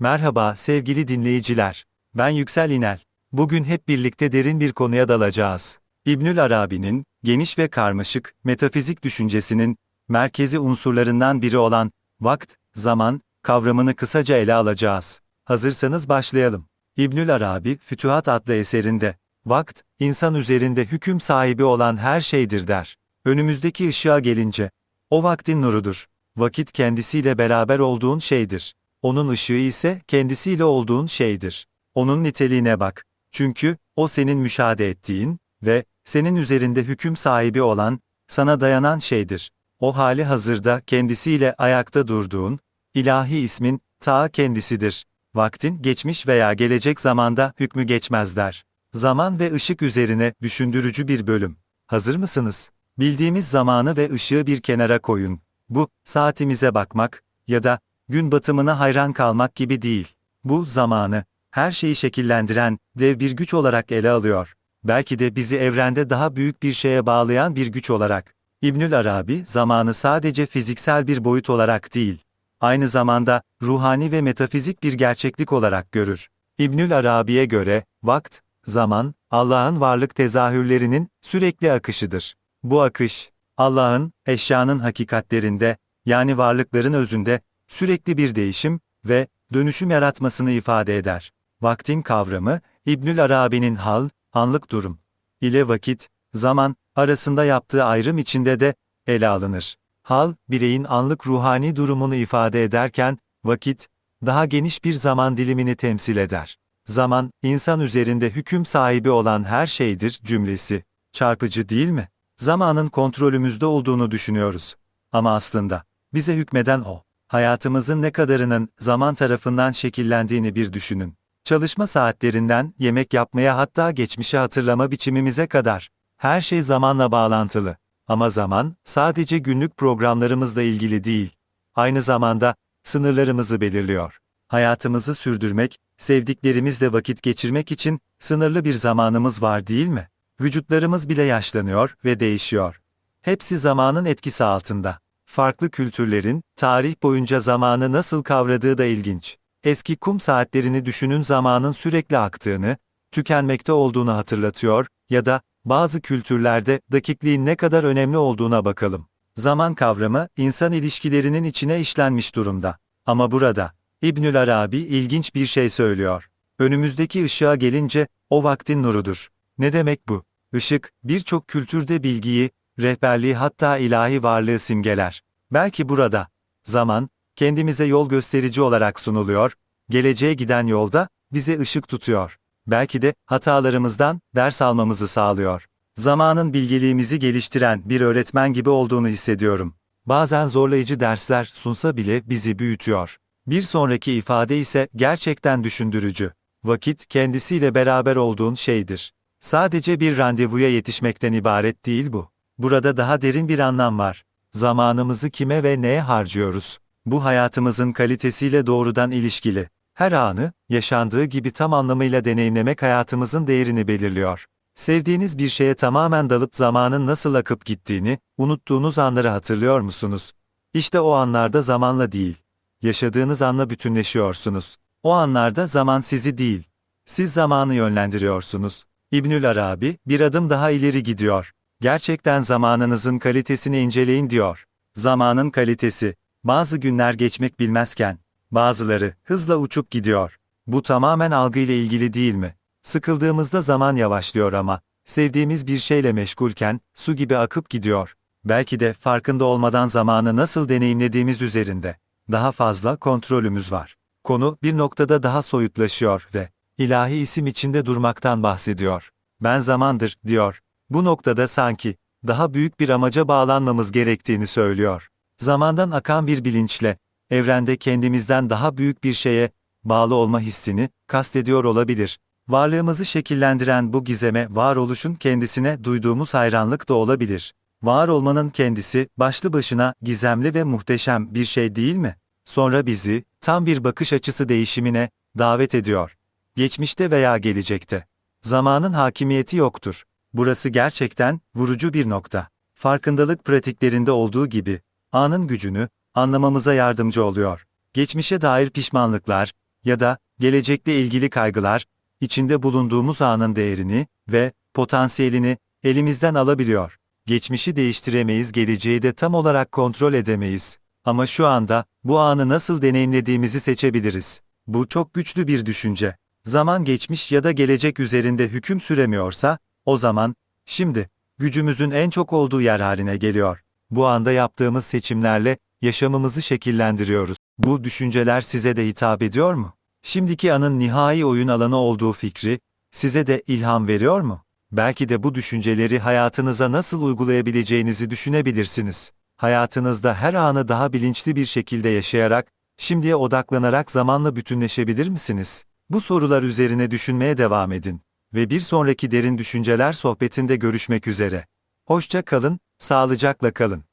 Merhaba sevgili dinleyiciler. Ben Yüksel İnel. Bugün hep birlikte derin bir konuya dalacağız. İbnül Arabi'nin, geniş ve karmaşık, metafizik düşüncesinin, merkezi unsurlarından biri olan, vakt, zaman, kavramını kısaca ele alacağız. Hazırsanız başlayalım. İbnül Arabi, Fütuhat adlı eserinde, vakt, insan üzerinde hüküm sahibi olan her şeydir der. Önümüzdeki ışığa gelince, o vaktin nurudur. Vakit kendisiyle beraber olduğun şeydir. Onun ışığı ise kendisiyle olduğun şeydir. Onun niteliğine bak. Çünkü o senin müşahede ettiğin ve senin üzerinde hüküm sahibi olan, sana dayanan şeydir. O hali hazırda kendisiyle ayakta durduğun, ilahi ismin ta kendisidir. Vaktin geçmiş veya gelecek zamanda hükmü geçmezler. Zaman ve ışık üzerine düşündürücü bir bölüm. Hazır mısınız? Bildiğimiz zamanı ve ışığı bir kenara koyun. Bu, saatimize bakmak ya da gün batımına hayran kalmak gibi değil. Bu zamanı, her şeyi şekillendiren dev bir güç olarak ele alıyor. Belki de bizi evrende daha büyük bir şeye bağlayan bir güç olarak. İbnül Arabi, zamanı sadece fiziksel bir boyut olarak değil, aynı zamanda ruhani ve metafizik bir gerçeklik olarak görür. İbnül Arabi'ye göre, vakt, zaman, Allah'ın varlık tezahürlerinin sürekli akışıdır. Bu akış, Allah'ın, eşyanın hakikatlerinde, yani varlıkların özünde, sürekli bir değişim ve dönüşüm yaratmasını ifade eder. Vaktin kavramı, İbnül Arabi'nin hal, anlık durum ile vakit, zaman arasında yaptığı ayrım içinde de ele alınır. Hal, bireyin anlık ruhani durumunu ifade ederken, vakit, daha geniş bir zaman dilimini temsil eder. Zaman, insan üzerinde hüküm sahibi olan her şeydir cümlesi. Çarpıcı değil mi? Zamanın kontrolümüzde olduğunu düşünüyoruz. Ama aslında, bize hükmeden o. Hayatımızın ne kadarının zaman tarafından şekillendiğini bir düşünün. Çalışma saatlerinden, yemek yapmaya hatta geçmişi hatırlama biçimimize kadar. Her şey zamanla bağlantılı. Ama zaman, sadece günlük programlarımızla ilgili değil. Aynı zamanda, sınırlarımızı belirliyor. Hayatımızı sürdürmek, sevdiklerimizle vakit geçirmek için, sınırlı bir zamanımız var değil mi? Vücutlarımız bile yaşlanıyor ve değişiyor. Hepsi zamanın etkisi altında. Farklı kültürlerin, tarih boyunca zamanı nasıl kavradığı da ilginç. Eski kum saatlerini düşünün zamanın sürekli aktığını, tükenmekte olduğunu hatırlatıyor ya da bazı kültürlerde dakikliğin ne kadar önemli olduğuna bakalım. Zaman kavramı insan ilişkilerinin içine işlenmiş durumda. Ama burada İbnül Arabi ilginç bir şey söylüyor. Önümüzdeki ışığa gelince o vaktin nurudur. Ne demek bu? Işık birçok kültürde bilgiyi, rehberliği hatta ilahi varlığı simgeler. Belki burada zaman kendimize yol gösterici olarak sunuluyor, geleceğe giden yolda bize ışık tutuyor. Belki de hatalarımızdan ders almamızı sağlıyor. Zamanın bilgeliğimizi geliştiren bir öğretmen gibi olduğunu hissediyorum. Bazen zorlayıcı dersler sunsa bile bizi büyütüyor. Bir sonraki ifade ise gerçekten düşündürücü. Vakit kendisiyle beraber olduğun şeydir. Sadece bir randevuya yetişmekten ibaret değil bu. Burada daha derin bir anlam var. Zamanımızı kime ve neye harcıyoruz? Bu hayatımızın kalitesiyle doğrudan ilişkili. Her anı, yaşandığı gibi tam anlamıyla deneyimlemek hayatımızın değerini belirliyor. Sevdiğiniz bir şeye tamamen dalıp zamanın nasıl akıp gittiğini, unuttuğunuz anları hatırlıyor musunuz? İşte o anlarda zamanla değil. Yaşadığınız anla bütünleşiyorsunuz. O anlarda zaman sizi değil. Siz zamanı yönlendiriyorsunuz. İbnül Arabi, bir adım daha ileri gidiyor. Gerçekten zamanınızın kalitesini inceleyin diyor. Zamanın kalitesi. Bazı günler geçmek bilmezken, bazıları hızla uçup gidiyor. Bu tamamen algıyla ilgili değil mi? Sıkıldığımızda zaman yavaşlıyor ama sevdiğimiz bir şeyle meşgulken su gibi akıp gidiyor. Belki de farkında olmadan zamanı nasıl deneyimlediğimiz üzerinde daha fazla kontrolümüz var. Konu bir noktada daha soyutlaşıyor ve ilahi isim içinde durmaktan bahsediyor. Ben zamandır diyor. Bu noktada sanki daha büyük bir amaca bağlanmamız gerektiğini söylüyor. Zamandan akan bir bilinçle evrende kendimizden daha büyük bir şeye bağlı olma hissini kastediyor olabilir. Varlığımızı şekillendiren bu gizeme varoluşun kendisine duyduğumuz hayranlık da olabilir. Var olmanın kendisi başlı başına gizemli ve muhteşem bir şey değil mi? Sonra bizi tam bir bakış açısı değişimine davet ediyor. Geçmişte veya gelecekte. Zamanın hakimiyeti yoktur. Burası gerçekten vurucu bir nokta. Farkındalık pratiklerinde olduğu gibi anın gücünü anlamamıza yardımcı oluyor. Geçmişe dair pişmanlıklar ya da gelecekle ilgili kaygılar, içinde bulunduğumuz anın değerini ve potansiyelini elimizden alabiliyor. Geçmişi değiştiremeyiz, geleceği de tam olarak kontrol edemeyiz. Ama şu anda bu anı nasıl deneyimlediğimizi seçebiliriz. Bu çok güçlü bir düşünce. Zaman geçmiş ya da gelecek üzerinde hüküm süremiyorsa, o zaman, şimdi, gücümüzün en çok olduğu yer haline geliyor. Bu anda yaptığımız seçimlerle yaşamımızı şekillendiriyoruz. Bu düşünceler size de hitap ediyor mu? Şimdiki anın nihai oyun alanı olduğu fikri size de ilham veriyor mu? Belki de bu düşünceleri hayatınıza nasıl uygulayabileceğinizi düşünebilirsiniz. Hayatınızda her anı daha bilinçli bir şekilde yaşayarak, şimdiye odaklanarak zamanla bütünleşebilir misiniz? Bu sorular üzerine düşünmeye devam edin ve bir sonraki derin düşünceler sohbetinde görüşmek üzere. Hoşça kalın, sağlıcakla kalın.